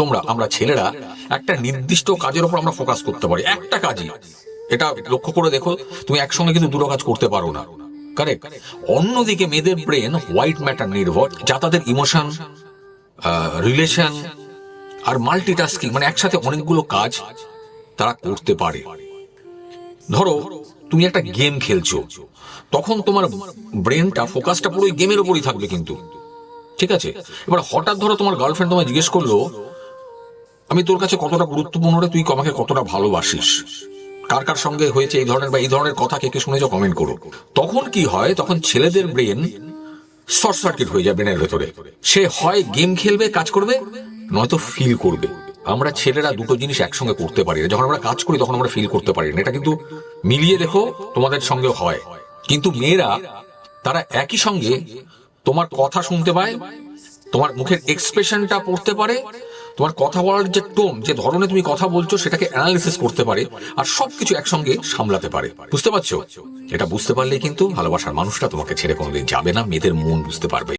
তোমরা, আমরা ছেলেরা একটা নির্দিষ্ট কাজের উপর আমরা ফোকাস করতে পারি, একটা কাজই। এটা লক্ষ্য করে দেখো, তুমি একসঙ্গে কিন্তু দুটো কাজ করতে পারো না। কারেক্ট অন্যদিকে মেয়েদের ব্রেন হোয়াইট ম্যাটার নির্ভর যা তাদের ইমোশন রিলেশন আর মাল্টিটাস্কিং মানে একসাথে অনেকগুলো কাজ তারা করতে পারে। ধরো, তুমি একটা গেম খেলছো, তখন তোমার ব্রেনটা ফোকাসটা পুরো গেমের উপরই থাকবে কিন্তু। ঠিক আছে? এবার হঠাৎ ধরো তোমার গার্লফ্রেন্ড তোমায় জিজ্ঞেস করল আমি তোর কাছে কতটা গুরুত্বপূর্ণ রে? তুই আমাকে কতটা ভালোবাসিস? কার কার সঙ্গে হয়েছে এই ধরনের বা এই ধরনের কথা কে কে শুনেছো কমেন্ট করো। তখন কি হয়? তখন ছেলেদের ব্রেন শর্ট সার্কিট হয়ে যায় ব্রেনের ভেতরে। সে হয় গেম খেলবে, কাজ করবে, নয়তো ফিল করবে। আমরা ছেলেরা দুটো জিনিস একসঙ্গে করতে পারি না। যখন আমরা কাজ করি, তখন আমরা ফিল করতে পারি না। এটা কিন্তু মিলিয়ে দেখো, তোমাদের সঙ্গে হয়। কিন্তু মেয়েরা, তারা একই সঙ্গে তোমার কথা শুনতে পায়, তোমার মুখের এক্সপ্রেশনটা পড়তে পারে তোমার কথা বলার যে টোন যে ধরনে তুমি কথা বলছো, সেটাকে অ্যানালিসিস করতে পারে আর সবকিছু একসঙ্গে সামলাতে পারে। বুঝতে পারছ? এটা বুঝতে পারলে কিন্তু ভালোবাসার মানুষটা তোমাকে ছেড়ে কোনোদিন যাবে না, মেয়েদের মন বুঝতে পারবে।